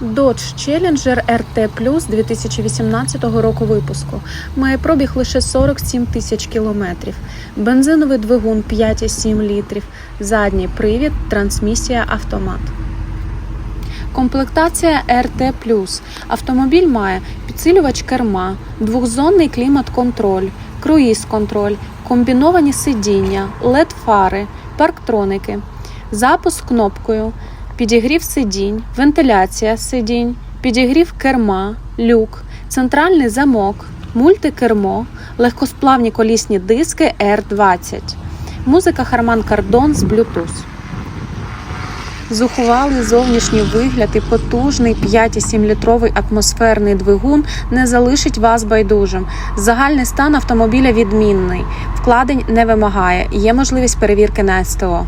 Dodge Challenger RT Plus 2018 року випуску. Має пробіг лише 47 тисяч кілометрів. Бензиновий двигун 5,7 літрів. Задній привід, трансмісія автомат. Комплектація RT Plus. Автомобіль має підсилювач керма, двохзонний клімат-контроль, круїз-контроль, комбіновані сидіння, LED-фари, парктроники, запуск кнопкою, підігрів сидінь, вентиляція сидінь, підігрів керма, люк, центральний замок, мультикермо, легкосплавні колісні диски R20, музика Harman Kardon з Bluetooth. Зухвалий зовнішній вигляд і потужний 5,7-літровий атмосферний двигун не залишить вас байдужим. Загальний стан автомобіля відмінний. Вкладень не вимагає. Є можливість перевірки на СТО.